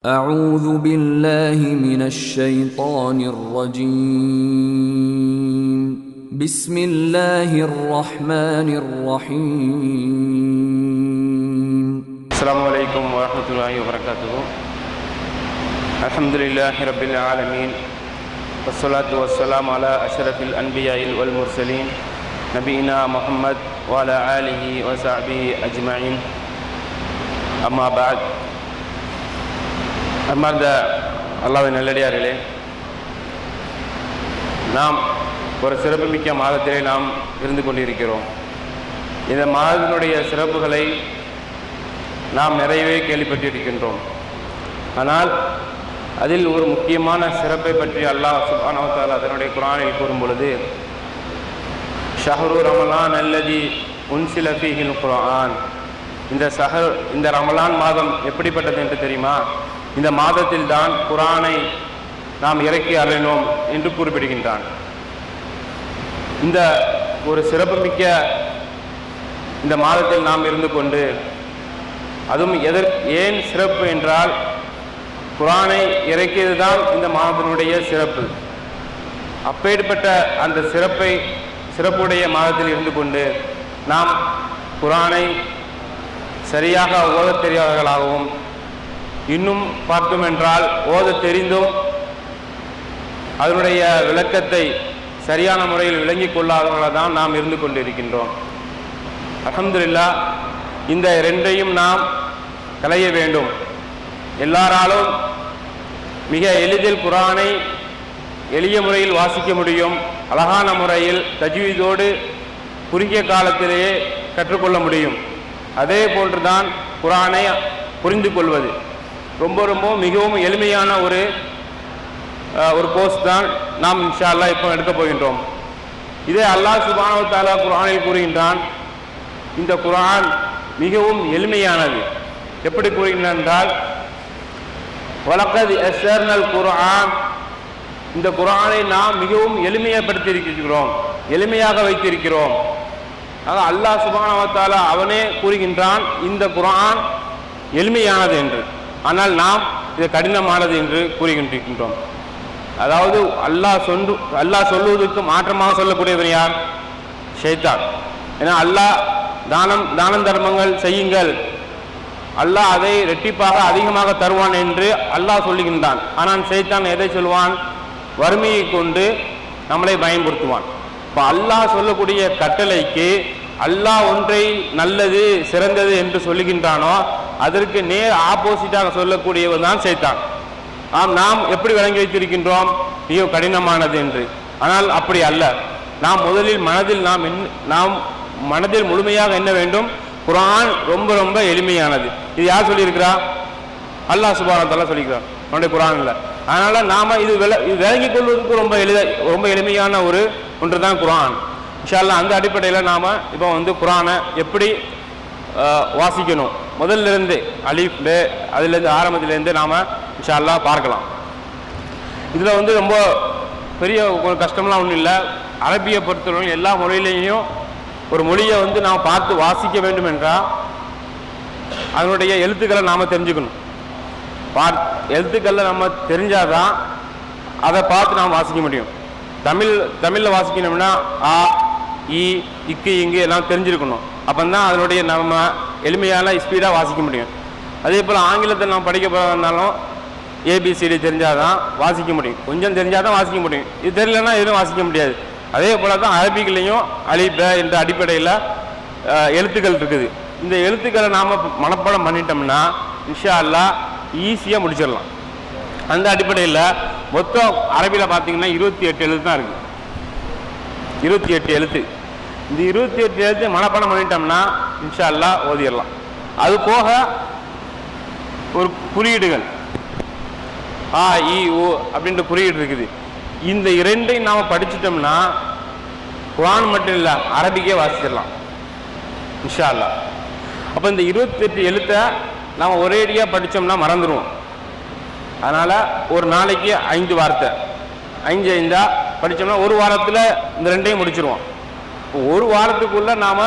أعوذ بالله من الشيطان الرجيم. بسم الله الرحمن الرحيم. السلام عليكم ورحمة الله وبركاته. الحمد لله رب العالمين. والصلاة والسلام على أشرف الأنبياء والمرسلين نبينا محمد وعلى آله وصحبه أجمعين. أما بعد அன்பார்ந்த அல்லாவின் நல்லடியார்களே நாம் ஒரு சிறப்புமிக்க மாதத்திலே நாம் இருந்து கொண்டிருக்கிறோம். இந்த மாதத்தினுடைய சிறப்புகளை நாம் நிறையவே கேள்விப்பட்டிருக்கின்றோம். ஆனால் அதில் ஒரு முக்கியமான சிறப்பை பற்றி அல்லாஹ் சுபானவத்தால் அதனுடைய குரானில் கூறும் பொழுது ஷஹரு ரமலான் அல்லதி உன்சில ஃபீஹில் குரான் இந்த சஹர் இந்த ரமலான் மாதம் எப்படிப்பட்டது என்று தெரியுமா? இந்த மாதத்தில் தான் குரானை நாம் இறக்கி அருளினோம் என்று குறிப்பிடுகின்றான். இந்த ஒரு சிறப்புமிக்க இந்த மாதத்தில் நாம் இருந்து கொண்டு அதுவும் எதற் ஏன் சிறப்பு என்றால் குரானை இறக்கியது தான் இந்த மாதத்தினுடைய சிறப்பு. அப்பேற்பட்ட அந்த சிறப்பை சிறப்புடைய மாதத்தில் இருந்து கொண்டு நாம் குரானை சரியாக ஓதத் தெரியாதவர்களாகவும் இன்னும் பார்த்தோம் என்றால் ஓத தெரிந்தும் அதனுடைய விளக்கத்தை சரியான முறையில் விளங்கிக் கொள்ளாதவர்களாக தான் நாம் இருந்து கொண்டிருக்கின்றோம். அல்ஹம்துலில்லா இந்த ரெண்டையும் நாம் களைய வேண்டும். எல்லாராலும் மிக எளிதில் குரானை எளிய முறையில் வாசிக்க முடியும். அழகான முறையில் தஜ்வீதோடு குறுகிய காலத்திலேயே கற்றுக்கொள்ள முடியும். அதே போன்றுதான் குரானை புரிந்து கொள்வது ரொம்ப ரொம்ப மிகவும் எளிமையான ஒரு ஒரு கோர்ஸ் தான் நாம் இன்ஷா அல்லாஹ் இப்போ எடுக்க போகின்றோம். இதே அல்லாஹ் சுபானவ தாலா குரானில் கூறுகின்றான் இந்த குரான் மிகவும் எளிமையானது. எப்படி கூறுகின்றான் என்றால் வழக்கது எஸ்எர்னல் குரான் இந்த குரானை நாம் மிகவும் எளிமையப்படுத்தியிருக்கிறோம் எளிமையாக வைத்திருக்கிறோம். அதாவது அல்லாஹ் சுபானவத்தாலா அவனே கூறுகின்றான் இந்த குரான் எளிமையானது என்று. ஆனால் நாம் இது கடினமானது என்று கூறுகின்றிருக்கின்றோம். அதாவது அல்லாஹ் சொல்லு அல்லாஹ் சொல்லுவதற்கு மாற்றமாக சொல்லக்கூடியவன் யார்? ஷைத்தான். ஏன்னா அல்லாஹ் தானம் தானம் தர்மங்கள் செய்யுங்கள். அல்லாஹ் அதை ரெட்டிப்பாக அதிகமாக தருவான் என்று அல்லாஹ் சொல்லுகின்றான். ஆனால் ஷைத்தான் எதை சொல்வான்? வறுமையை கொண்டு நம்மளை பயன்படுத்துவான். இப்போ அல்லாஹ் சொல்லக்கூடிய கட்டளைக்கு அல்லாஹ் ஒன்றை நல்லது சிறந்தது என்று சொல்லுகின்றானோ அதற்கு நேர் ஆப்போசிட்டாக சொல்லக்கூடியவன் தான் சைத்தான். ஆம் நாம் எப்படி விளங்கி வைத்திருக்கின்றோம்? மிக கடினமானது என்று. ஆனால் அப்படி அல்ல. நாம் முதலில் மனதில் நாம் நாம் மனதில் முழுமையாக என்ன வேண்டும்? குரான் ரொம்ப ரொம்ப எளிமையானது. இது யார் சொல்லியிருக்கிறா? அல்லாஹ் சுபானத்தால சொல்லிக்கிறான் நம்முடைய குரானில். அதனால் நாம் இது விள இது விளங்கிக் கொள்வதற்கு ரொம்ப எளித ரொம்ப எளிமையான ஒரு ஒன்று தான் குரான். இன்ஷால்லா அந்த அடிப்படையில் நாம் இப்போ வந்து குரானை எப்படி வாசிக்கணும். முதல்ல இருந்து அலிஃப் பே அதுலேருந்து ஆரம்பத்திலேருந்து நாம் இன்ஷால்லா பார்க்கலாம். இதில் வந்து ரொம்ப பெரிய ஒரு கஷ்டம்லாம் ஒன்றும் இல்லை. அரபியை பொறுத்தவரை எல்லா மொழியிலையும் ஒரு மொழியை வந்து நாம் பார்த்து வாசிக்க வேண்டும் என்றால் அதனுடைய எழுத்துக்களை நாம் தெரிஞ்சுக்கணும். பா எழுத்துக்களில் நம்ம தெரிஞ்சாதான் அதை பார்த்து நாம் வாசிக்க முடியும். தமிழ் தமிழில் வாசிக்கணும்னா ஆ இ இக்கு இங்கு எல்லாம் தெரிஞ்சிருக்கணும். அப்போ தான் அதனுடைய நம்ம எளிமையான ஸ்பீடாக வாசிக்க முடியும். அதே போல் ஆங்கிலத்தில் நம்ம படிக்க போகிறதுனாலும் ஏபிசிடி தெரிஞ்சாதான் வாசிக்க முடியும். கொஞ்சம் தெரிஞ்சால் தான் வாசிக்க முடியும். இது தெரியலன்னா எதுவும் வாசிக்க முடியாது. அதே போல் தான் அரபிக்லேயும் அலிப என்ற அடிப்படையில் எழுத்துக்கள் இருக்குது. இந்த எழுத்துக்களை நாம் மனப்பாடம் பண்ணிட்டோம்னா இன்ஷா ஈஸியாக முடிச்சிடலாம். அந்த அடிப்படையில் மொத்தம் அரபியில் பார்த்தீங்கன்னா இருபத்தி எட்டு எழுத்து தான் இருக்குது இருபத்தி எட்டு எழுத்து. இந்த இருபத்தி எட்டு எழுத்து மனப்பாடம் பண்ணிட்டோம்னா இன்ஷால்லா ஓதிடலாம். அது போக ஒரு குறியீடுகள். ஆ இ ஓ அப்படின்ற குறியீடு இருக்குது. இந்த இரண்டையும் நாம் படிச்சிட்டோம்னா குரான் மட்டும் இல்லை அரபிக்கே வாசிச்சிடலாம். இன்ஷா அல்லா அப்போ இந்த இருபத்தெட்டு எழுத்தை நம்ம ஒரேடியாக படித்தோம்னா மறந்துடுவோம் அதனால் ஒரு நாளைக்கு ஐந்து வார்த்தை. ஐந்து ஐந்தா படித்தோம்னா ஒரு வாரத்தில் இந்த ரெண்டையும் முடிச்சிருவோம். ஒரு வாரத்துக்குள்ளே நாம்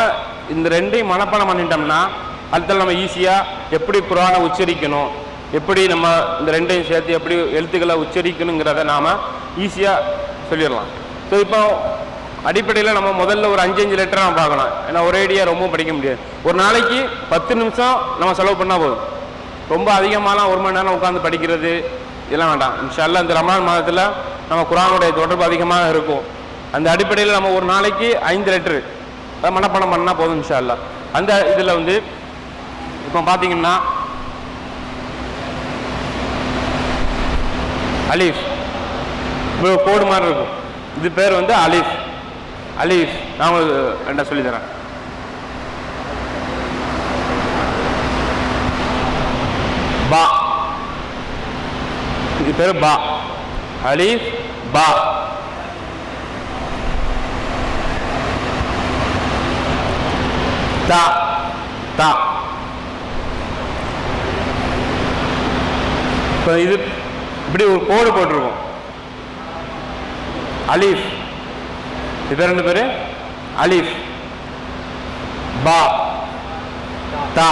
இந்த ரெண்டையும் மனப்பாடம் பண்ணிட்டோம்னா அடுத்த நம்ம ஈஸியாக எப்படி குரானை உச்சரிக்கணும் எப்படி நம்ம இந்த ரெண்டையும் சேர்த்து எப்படி எழுத்துக்களை உச்சரிக்கணுங்கிறத நாம் ஈஸியாக சொல்லிடலாம். ஸோ இப்போ அடிப்படையில் நம்ம முதல்ல ஒரு அஞ்சு அஞ்சு லெட்டர் நம்ம பார்க்கலாம். ஏன்னா ஒரேடியாக ரொம்ப படிக்க முடியாது. ஒரு நாளைக்கு பத்து நிமிஷம் நம்ம செலவு பண்ணால் போதும். ரொம்ப அதிகமான ஒரு மணி நேரம் உட்காந்து படிக்கிறது இதெல்லாம் வேண்டாம். இன்ஷால்லா இந்த ரமணான் மாதத்தில் நம்ம குரானுடைய தொடர்பு அதிகமாக இருக்கும். அந்த அடிப்படையில் நம்ம ஒரு நாளைக்கு ஐந்து லிட்டரு. அதை மனப்பாடம் பண்ணால் போதும் இன்ஷால்லா அந்த இதில் வந்து இப்போ பார்த்தீங்கன்னா அலீஃப். இப்போ கோடு மாதிரி இருக்கும். இது பேர் வந்து அலீஃப். அலீஃப். நான் உங்களுக்கு ரெண்டா சொல்லித்தரேன் பா. இது பேர் பா. அலீஃப் பா. தா தா. இப்போ இது இப்படி ஒரு கோடு போட்டிருக்கும். அலீஃப். இது ரெண்டு பேர்? அலீஃப். பா. தா.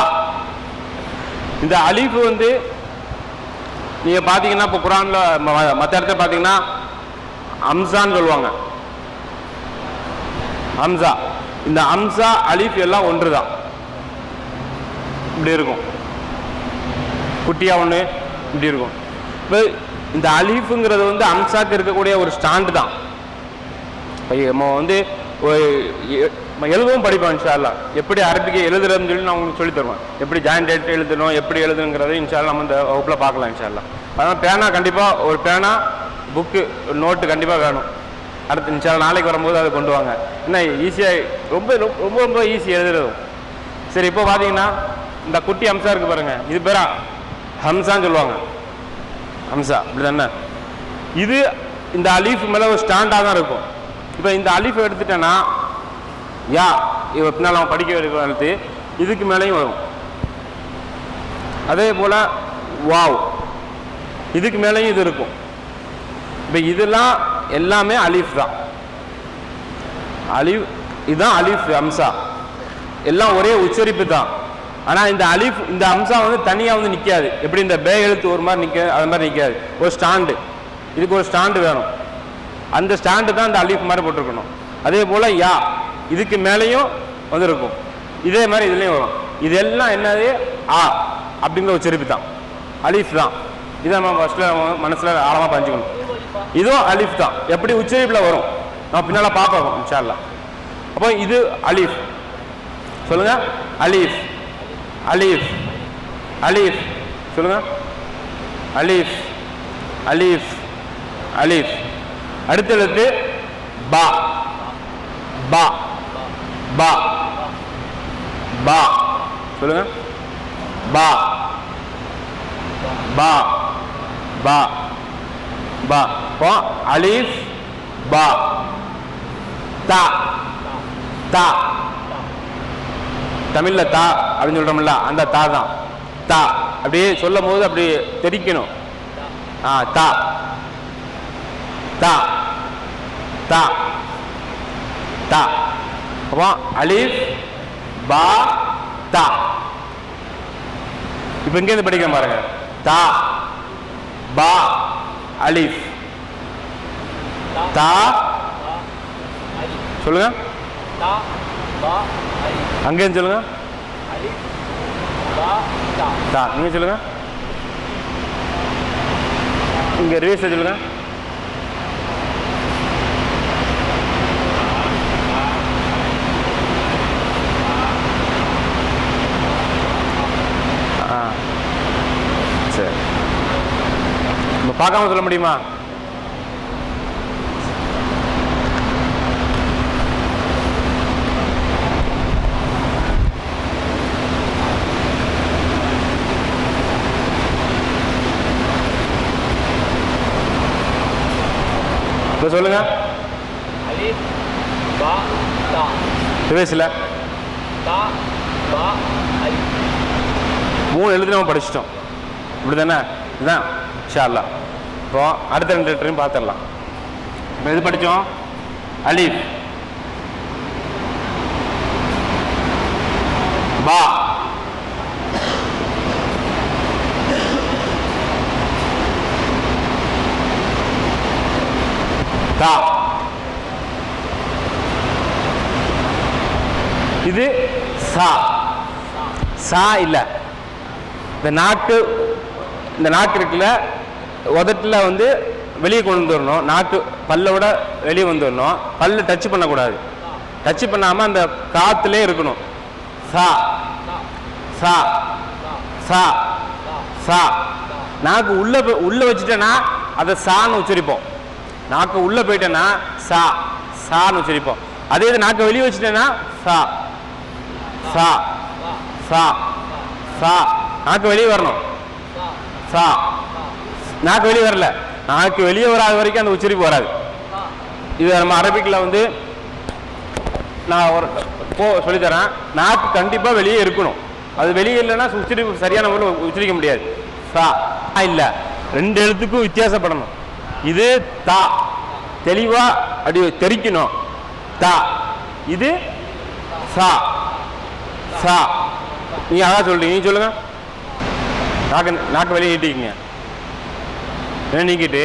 இந்த அலீஃப் வந்து நீங்கள் பார்த்தீங்கன்னா இப்போ குரானில் மற்ற இடத்துல பார்த்தீங்கன்னா அம்சான்னு சொல்லுவாங்க. அம்சா இந்த அம்சா அலீஃப் எல்லாம் ஒன்று தான் இப்படி இருக்கும். குட்டியா ஒன்று இப்படி இருக்கும். இப்போ இந்த அலீஃபுங்கிறது வந்து அம்சாக்கு இருக்கக்கூடிய ஒரு ஸ்டாண்டு தான். நம்ம வந்து ஒரு எ- நம்ம எழுதவும் படிப்போம் இன்ஷால்லா எப்படி அரபிக்கு எழுதுறதுன்னு சொல்லி நான் உங்களுக்கு சொல்லி தருவேன். எப்படி ஜாயின் எடுத்து எழுதணும் எப்படி எழுதுங்கிறத இன்ஷால்லா நம்ம இந்த வகுப்பில் பார்க்கலாம் இன்ஷால்லா அதனால் பேனா கண்டிப்பாக ஒரு பேனா புக்கு நோட்டு கண்டிப்பாக வேணும். அடுத்து சில நாளைக்கு வரும்போது அதை கொண்டு வாங்க. என்ன ஈஸியாக ரொம்ப ரொம்ப ரொம்ப ரொம்ப ஈஸி எழுதுறதும். சரி இப்போ பார்த்தீங்கன்னா இந்த குட்டி ஹம்சா இருக்கு பாருங்க. இது பேரா ஹம்சான்னு சொல்லுவாங்க. ஹம்சா அப்படி தானே இது இந்த அலீஃப் மேலே ஒரு ஸ்டாண்டாக தான் இருக்கும். இப்போ இந்த அலீஃப் எடுத்துட்டேன்னா யா இவ பின்னால் அவன் படிக்க வைக்கிறது இதுக்கு மேலேயும் வரும். அதே போல் வாவ் இதுக்கு மேலேயும் இது இருக்கும். இப்போ இதெல்லாம் எல்லாமே அலீஃப் தான். அலீஃப் இதுதான் அலீஃப் அம்சா எல்லாம் ஒரே உச்சரிப்பு தான். ஆனால் இந்த அலீஃப் இந்த அம்சா வந்து தனியாக வந்து நிற்காது எப்படி இந்த பே எழுத்து ஒரு மாதிரி நிற்க அது மாதிரி நிற்காது ஒரு ஸ்டாண்டு. இதுக்கு ஒரு ஸ்டாண்டு வேணும். அந்த ஸ்டாண்டு தான் இந்த அலீஃப் மாதிரி போட்டிருக்கணும். அதே போல் யா இதுக்கு மேலேயும் வந்துருக்கும். இதே மாதிரி இதுலேயும் வரும். இதெல்லாம் என்னது? ஆ அப்படிங்கிற உச்சரிப்பு தான். அலீஃப் தான். இதை நம்ம ஃபஸ்ட்டில் நம்ம மனசில் ஆழமாக பதிஞ்சுக்கணும். இதுவும் அலீஃப் தான். எப்படி உச்சரிப்பில் வரும்? நம்ம பின்னால் பார்ப்போம் இன்ஷால்லா அப்போ இது அலீஃப். சொல்லுங்க. அலீஃப். அலீஃப். அலீஃப். சொல்லுங்க. அலீஃப். அலீஃப். அலீஃப். அடுத்த எழுத்து பா. பா. பா. பா. சொல்லுங்க. பா. பா. பா. பா இப்போ அலிஃப் பா தா தா தமிழ்ல தா அப்படின்னு சொல்றோம்ல அந்த தா தான். தா அப்படியே சொல்லும் போது அப்படி தெரிக்கணும். ஆ தா தா தா தா அப்போ அலிஃப் பா தா இப்போ இங்கேருந்து படிக்கிறேன் பாருங்க. தா பா அலிஃப். தா சொல்லுங்க. அங்கேருந்து சொல்லுங்க. தா தா. நீங்க சொல்லுங்க. இங்க ரிவேஸ் சொல்லுங்க ஆ சரி நம்ம பார்க்காம சொல்ல முடியுமா? இப்போ சொல்லுங்க. அலி மூணு எழுதி நம்ம படிச்சிட்டோம் இப்படி தானே இதுதான் ஷால்லா இப்போ அடுத்த ரெண்டு லெட்டரையும் பார்த்துடலாம். இப்போ எது படித்தோம். அலீஃப். பா. தா. இது சா. சா இல்லை. இந்த நாக்கு இந்த நாக்கு இருக்குல்ல உதட்டில் வந்து வெளியே கொண்டு வந்துடணும் நாக்கு பல்லோட வெளியே வந்துடணும் பல்ல பல்லு டச் பண்ணக்கூடாது. டச் பண்ணாமல் அந்த காத்துலே இருக்கணும். சா. சா. சா. சா. நாக்கு உள்ளே போய்- உள்ளே வச்சுட்டேன்னா அதை சான்னு உச்சரிப்போம். நாக்கு உள்ளே போயிட்டேன்னா சா சான்னு உச்சரிப்போம். அதே இது நாக்கை வெளியே வச்சுட்டேன்னா சா. சா. சா. சா. நாக்கு வெளியே வரணும். சா. நாக்கு வெளியே வரல. நாக்கு வெளியே வராத வரைக்கும் அந்த உச்சரிப்பு வராது. இது நம்ம அரபிக்கில் வந்து நான் ஒரு போ சொல்லித்தரேன். நாக்கு கண்டிப்பாக வெளியே இருக்கணும். அது வெளியே இல்லைன்னா உச்சரிப்பு சரியான முறையில் உச்சரிக்க முடியாது. சா இல்லை. ரெண்டு எழுத்துக்கும் வித்தியாசப்படணும். இது தா. தெளிவாக அப்படி தெரிக்கணும். தா. இது சா. சா. நீங்கள் அதான் சொல்கிறீங்க நீங்கள் சொல்லுங்கள் நாக்கு நாக்கு வெளியே நீட்டிக்கிங்க. நீக்கிட்டு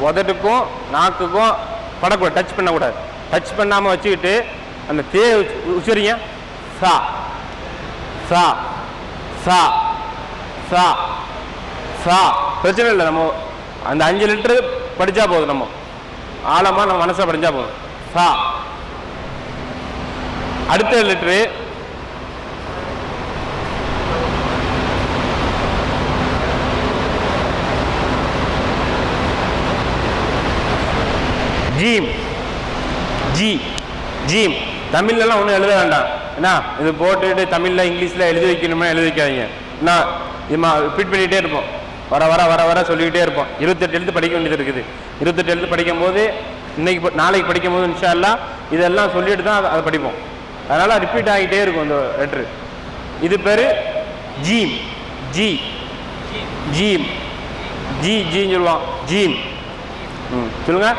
உதட்டுக்கும் நாக்குக்கும் படக்கூடாது டச் பண்ணக்கூடாது. டச் பண்ணாமல் வச்சுக்கிட்டு அந்த தே உச்சரிங்க சா. சா. சா. சா. சா. பிரச்சனை இல்லை நம்ம அந்த அஞ்சு லிட்டரு படித்தா போதும் நம்ம. ஆழமாக நம்ம மனசில் படித்தா போதும். சா. அடுத்த லிட்டரு ஜீம் ஜி ஜீம். தமிழ்லலாம் ஒன்றும் எழுத வேண்டாம். என்ன? இது போட்டுட்டு தமிழில் இங்கிலீஷில் எழுதி வைக்கணுமே எழுதி வைக்காதீங்க. என்ன? இதுமா ரிப்பீட் பண்ணிகிட்டே இருப்போம். வர வர வர வர சொல்லிக்கிட்டே இருப்போம். இருபத்தெட்டு எழுத்து படிக்க வேண்டியது இருக்குது. இருபத்தெட்டு எழுத்து படிக்கும் போது இன்னைக்கு நாளைக்கு படிக்கும் போது எல்லாம் இதெல்லாம் சொல்லிட்டு தான் அதை- அதை படிப்போம். அதனால் ரிப்பீட் ஆகிட்டே இருக்கும் இந்த லெட்ரு இது பேர் ஜீம். ஜி. ஜீம். ஜி ஜின்னு சொல்லுவான். ஜீம். ம் சொல்லுங்க.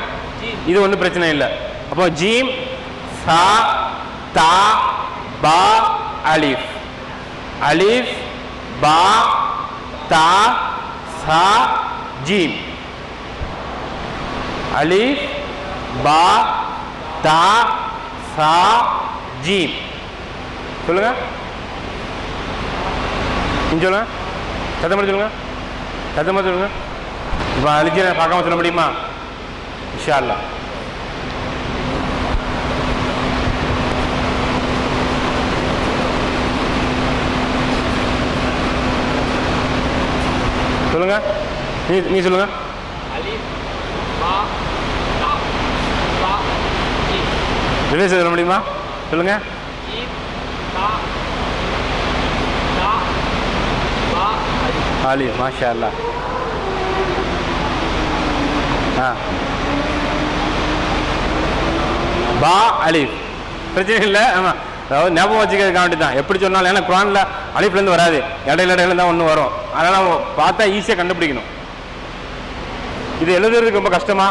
இது ஒன்றும் பிரச்சனை இல்லை. அப்போ ஜீம் சா தா பா அலிஃப். அலிஃப் பா தா சா ஜீம். அலிஃப் பா தா சா ஜீம். சொல்லுங்க. நீங்க சொல்லுங்க. சத்தம் சொல்லுங்க. சத்தமாக சொல்லுங்க. இப்போ அழிச்சு பார்க்காம சொல்ல முடியுமா? இன்ஷா அல்லாஹ். சொல்லுங்க. நீ நீ சொல்லுங்க. அலிஃப் ரிவேஸ் சொல்ல முடியுமா? சொல்லுங்க. ஆலி மாஷா அல்லா ஆ. பா அலி பிரச்சனை இல்லை. ஆமாம் அதாவது ஞாபகம் வச்சுக்கிறதுக்கு வேண்டி தான் எப்படி சொன்னாலும் ஏன்னா குரானில் அழைப்புலேருந்து வராது. இடையில இடையில தான் ஒன்று வரும். அதனால் பார்த்தா ஈஸியாக கண்டுபிடிக்கணும். இது எழுதுறதுக்கு ரொம்ப கஷ்டமா?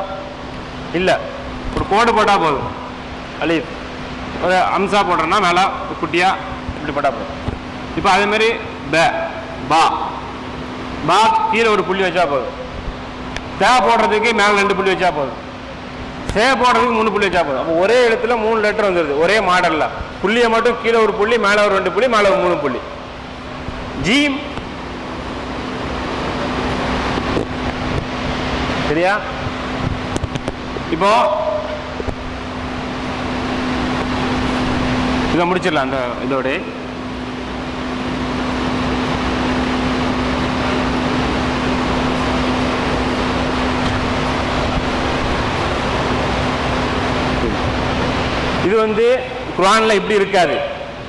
இல்லை. ஒரு கோடு போட்டால் போதும். அலிஃப். ஒரு அம்சா போடுறோன்னா மேலே குட்டியாக இப்படி போட்டால் போதும். இப்போ அதேமாரி ப பா. பா கீழே ஒரு புள்ளி வச்சா போதும். தே போடுறதுக்கு மேலே ரெண்டு புள்ளி வச்சா போதும். சே போடுறதுக்கு மூணு புள்ளி வச்சா போதும். அப்போ ஒரே எழுத்துல மூணு லெட்டர் வந்துடுது ஒரே மாடலில் புள்ளியை மட்டும் கீழே ஒரு புள்ளி மேலே ஒரு ரெண்டு புள்ளி மேலே ஒரு மூணு புள்ளி. ஜீம். சரியா? இப்போ இதை முடிச்சிடலாம் அந்த இதோட இது வந்து குரானில் இப்படி இருக்காது.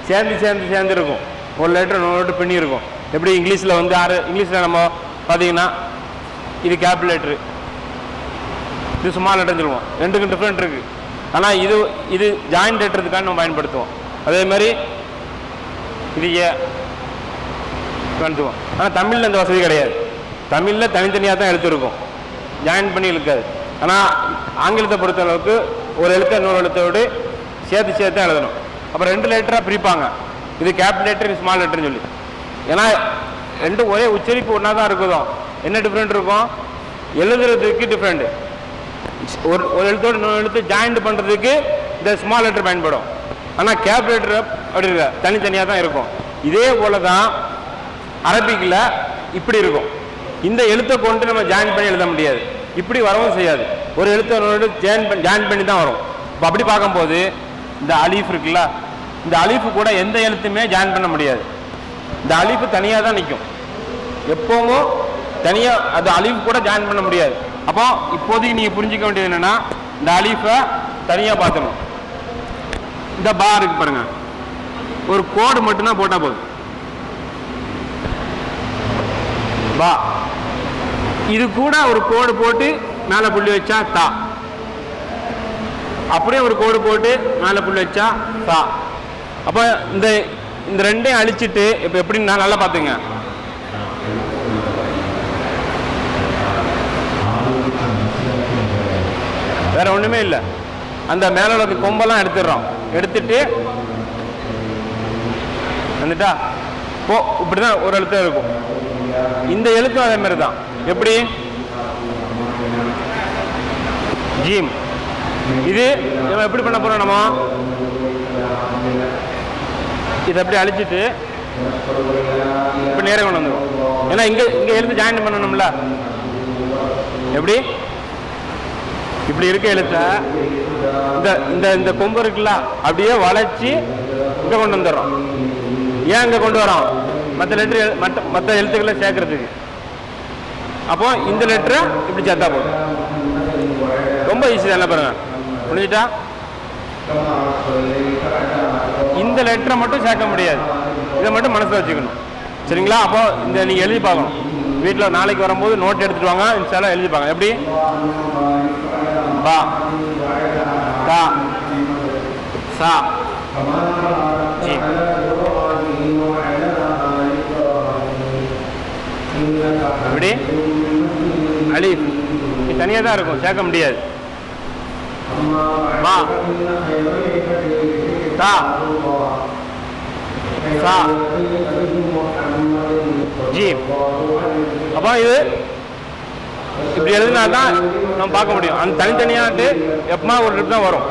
சேர்ந்து சேர்ந்து சேர்ந்து இருக்கும். ஒரு லெட்டர் நூறு லெட்டர் பின்னி இருக்கும். எப்படி இங்கிலீஷில் வந்து ஆறு இங்கிலீஷில் நம்ம பார்த்தீங்கன்னா இது கேப் லெட்ரு இது சும்மா லெட்டர்னு சொல்லுவோம். ரெண்டுக்கும் டிஃப்ரெண்ட் இருக்குது ஆனால் இது இது ஜாயிண்ட் லெட்டருக்காக நம்ம பயன்படுத்துவோம். அதே மாதிரி இது ஏ ஆனால் தமிழில் இந்த வசதி கிடையாது. தமிழில் தனித்தனியாக தான் எழுத்துருக்கும். ஜாயின் பண்ணி இழுக்காது. ஆனால் ஆங்கிலத்தை பொறுத்த அளவுக்கு ஒரு எழுத்தை இன்னொரு எழுத்தோடு சேர்த்து சேர்த்து தான் எழுதணும். அப்புறம் ரெண்டு லெட்டராக பிரிப்பாங்க. இது கேப் லெட்டர் ஸ்மால் லெட்டர்னு சொல்லி. ஏன்னா ரெண்டு ஒரே உச்சரிப்பு ஒன்றா தான் இருக்குதோ. என்ன டிஃப்ரெண்ட் இருக்கும்? எழுதுறதுக்கு டிஃப்ரெண்ட் ஒரு ஒரு எழுத்தோட இன்னொரு எழுத்து ஜாயிண்ட் பண்ணுறதுக்கு இந்த ஸ்மால் லெட்டர் பயன்படும். ஆனால் கேப் லெட்டர் அப்படி இல்லை. தனித்தனியாக தான் இருக்கும். இதே போல தான் அரபிக்கில் இப்படி இருக்கும். இந்த எழுத்தை கொண்டு நம்ம ஜாயின் பண்ணி எழுத முடியாது. இப்படி வரவும் செய்யாது. ஒரு எழுத்து இன்னொரு ஜாயின் பண்ணி ஜாயின் பண்ணி தான் வரும். இப்போ அப்படி பார்க்கும்போது இந்த அலீஃப் இருக்குல்ல இந்த அலீஃபு கூட எந்த எழுத்துமே ஜாயின் பண்ண முடியாது. இந்த அலீஃபு தனியாக தான் நிற்கும் எப்போவும் தனியாக அது அலீஃப் கூட ஜாயின் பண்ண முடியாது. அப்போ இப்போதைக்கு நீங்கள் புரிஞ்சிக்க வேண்டியது என்னென்னா இந்த அலீஃபை தனியாக பார்த்துணும் இந்த பா இருக்கு பாருங்க. ஒரு கோடு மட்டும்தான் போட்டால் போதும். பா இது கூட ஒரு கோடு போட்டு மேலே புள்ளி வச்சா தா. அப்படியே ஒரு கோடு போட்டு மேலே புள்ளி வச்சா சா. அப்போ இந்த இந்த ரெண்டையும் அழிச்சிட்டு இப்போ எப்படின்னா நல்லா பார்த்துங்க வேற ஒன்றுமே இல்லை. அந்த மேலே உள்ள கொம்பெல்லாம் எடுத்துடுறோம். எடுத்துட்டு வந்துட்டா? போ இப்படிதான் ஒரு எழுத்து இருக்கும். இந்த எழுத்தும் அதே மாதிரி தான். எப்படி? ஜீம். இது நம்ம எப்படி பண்ண போறோம் நம்ம? இதை அப்படி அழிச்சிட்டு இப்போ நேரம் கொண்டு வந்துடும் ஏன்னா இங்க இங்க எழுத்து ஜாயின் பண்ணணும்ல. எப்படி? இப்படி இருக்க எழுத்த இந்த இந்த இந்த கொம்பு இருக்குல்ல அப்படியே வளைச்சி இங்க கொண்டு வந்துடுறோம். ஏன் இங்க கொண்டு வரோம்? மற்ற லெட்ரு மற்ற மற்ற எழுத்துக்களை சேர்க்கறதுக்கு. அப்போ இந்த லெட்டரை இப்படி சேர்த்தா போதும். ரொம்ப ஈஸி தான் பாருங்க. புரிஞ்சுட்டா? இந்த லெட்டரை மட்டும் சேர்க்க முடியாது. இதை மட்டும் மனசில் வச்சுக்கணும். சரிங்களா? அப்போ இந்த நீங்கள் எழுதி பார்க்கணும். வீட்டில் நாளைக்கு வரும்போது நோட் எடுத்துட்டு வாங்க. இன்ஷால்லாம் எழுதி பார்க்க எப்படி? பா. தா சா. எப்படி? அலீஃப். தனியாக தான் இருக்கும். சேர்க்க முடியாது. பா தா சா ஜி அப்போ இது? இப்படி எழுதினா தான் நம்ம பார்க்க முடியும். அந்த தனித்தனியாட்டு எப்பமா ஒரு லெட்டர் தான் வரும்.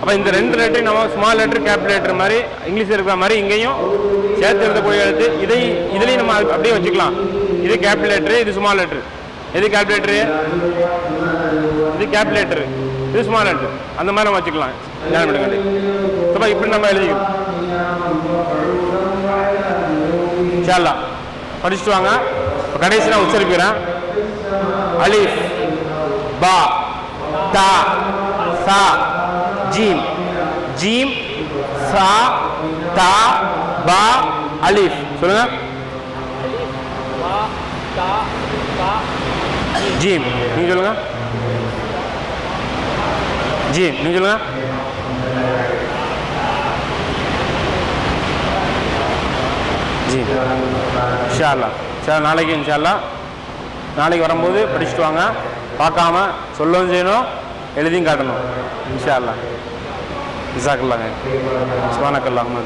அப்போ இந்த ரெண்டு லெட்டர் நம்ம ஸ்மால் லெட்டர் கேபிட்டல் லெட்டர் மாதிரி இங்கிலீஷ் இருக்கிற மாதிரி இங்கேயும் சேர்த்து எழுதக்கூடிய எழுத்து இதையும் இதுலேயும் நம்ம அப்படியே வச்சுக்கலாம். இது கேபிட்டல் லெட்டர் இது ஸ்மால் லெட்டர் எது கேபிட்டல் லெட்டரு இது கேபிட்டல் லெட்டர் இது ஸ்மால் அந்த மாதிரி நம்ம வச்சுக்கலாம். ஞாபகம் பண்ணுங்க இப்போ இப்படி நம்ம எழுதிக்கணும். இன்ஷால்லா படிச்சுட்டு வாங்க. இப்போ கடைசி நான் உச்சரிக்கிறேன். அலிஃப் பா தா சா ஜீம். ஜீம் சா தா பா அலிஃப். சொல்லுங்க. ஜீம். நீங்க சொல்லுங்க. ஜீம் நீங்க சொல்லுங்க ஜீம் இன்ஷால்லா சார் நாளைக்கு இன்ஷால்லா நாளைக்கு வரும்போது படிச்சுட்டு வாங்க. பார்க்காம சொல்லவும் செய்யணும் எழுதியும் காட்டணும். இன்ஷா அல்லா ஜிசாக்கல்லாங்க சுபானக்கல்லாங்க